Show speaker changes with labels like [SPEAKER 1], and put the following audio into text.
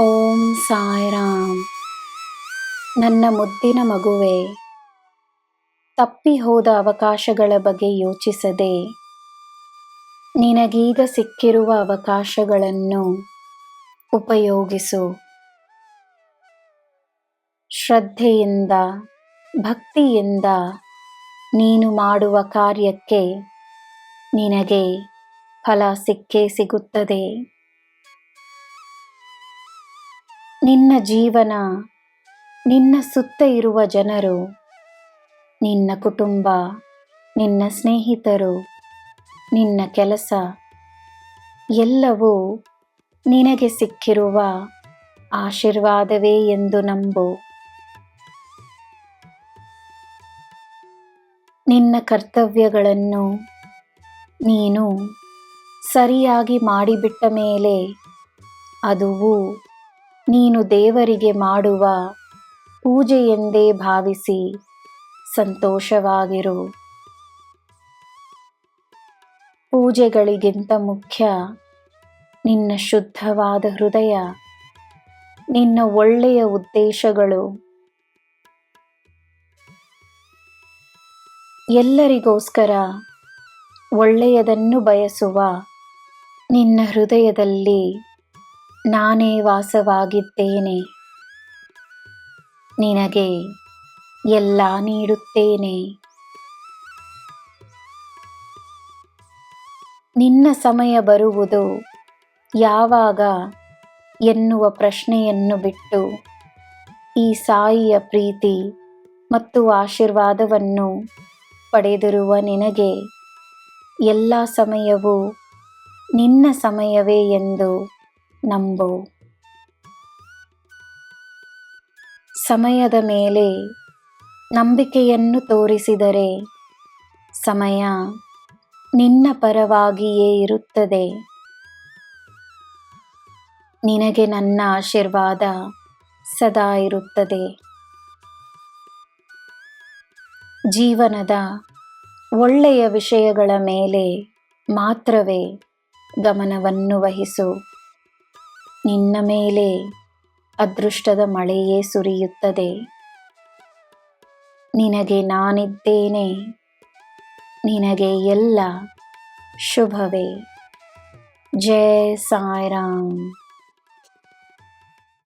[SPEAKER 1] ಓಂ ಸಾಯಿರಾಮ್. ನನ್ನ ಮುದ್ದಿನ ಮಗುವೆ ತಪ್ಪಿ ಹೋದ ಅವಕಾಶಗಳ ಬಗ್ಗೆ ಯೋಚಿಸದೆ, ನಿನಗೀಗ ಸಿಕ್ಕಿರುವ ಅವಕಾಶಗಳನ್ನು ಉಪಯೋಗಿಸು. ಶ್ರದ್ಧೆಯಿಂದ, ಭಕ್ತಿಯಿಂದ ನೀನು ಮಾಡುವ ಕಾರ್ಯಕ್ಕೆ ನಿನಗೆ ಫಲ ಸಿಕ್ಕೇ ಸಿಗುತ್ತದೆ. ನಿನ್ನ ಜೀವನ, ನಿನ್ನ ಸುತ್ತ ಇರುವ ಜನರು, ನಿನ್ನ ಕುಟುಂಬ, ನಿನ್ನ ಸ್ನೇಹಿತರು, ನಿನ್ನ ಕೆಲಸ, ಎಲ್ಲವೂ ನಿನಗೆ ಸಿಕ್ಕಿರುವ ಆಶೀರ್ವಾದವೇ ಎಂದು ನಂಬು. ನಿನ್ನ ಕರ್ತವ್ಯಗಳನ್ನು ನೀನು ಸರಿಯಾಗಿ ಮಾಡಿಬಿಟ್ಟ ಮೇಲೆ, ಅದುವು ನೀನು ದೇವರಿಗೆ ಮಾಡುವ ಪೂಜೆಯೆಂದೇ ಭಾವಿಸಿ ಸಂತೋಷವಾಗಿರು. ಪೂಜೆಗಳಿಗಿಂತ ಮುಖ್ಯ ನಿನ್ನ ಶುದ್ಧವಾದ ಹೃದಯ, ನಿನ್ನ ಒಳ್ಳೆಯ ಉದ್ದೇಶಗಳು. ಎಲ್ಲರಿಗೋಸ್ಕರ ಒಳ್ಳೆಯದನ್ನು ಬಯಸುವ ನಿನ್ನ ಹೃದಯದಲ್ಲಿ ನಾನೇ ವಾಸವಾಗಿದ್ದೇನೆ. ನಿನಗೆ ಎಲ್ಲ ನೀಡುತ್ತೇನೆ. ನಿನ್ನ ಸಮಯ ಬರುವುದು ಯಾವಾಗ ಎನ್ನುವ ಪ್ರಶ್ನೆಯನ್ನು ಬಿಟ್ಟು ಈ ಸಾಯಿಯ ಪ್ರೀತಿ ಮತ್ತು ಆಶೀರ್ವಾದವನ್ನು ಪಡೆದಿರುವ ನಿನಗೆ ಎಲ್ಲ ಸಮಯವೂ ನಿನ್ನ ಸಮಯವೇ ಎಂದು ನಂಬು. ಸಮಯದ ಮೇಲೆ ನಂಬಿಕೆಯನ್ನು ತೋರಿಸಿದರೆ ಸಮಯ ನಿನ್ನ ಪರವಾಗಿಯೇ ಇರುತ್ತದೆ. ನಿನಗೆ ನನ್ನ ಆಶೀರ್ವಾದ ಸದಾ ಇರುತ್ತದೆ. ಜೀವನದ ಒಳ್ಳೆಯ ವಿಷಯಗಳ ಮೇಲೆ ಮಾತ್ರವೇ ಗಮನವನ್ನು ವಹಿಸು. ನಿನ್ನ ಮೇಲೆ ಅದೃಷ್ಟದ ಮಳೆಯೇ ಸುರಿಯುತ್ತದೆ. ನಿನಗೆ ನಾನಿದ್ದೇನೆ. ನಿನಗೆ ಎಲ್ಲ ಶುಭವೇ. ಜಯ ಸಾಯಿರಾಮ್.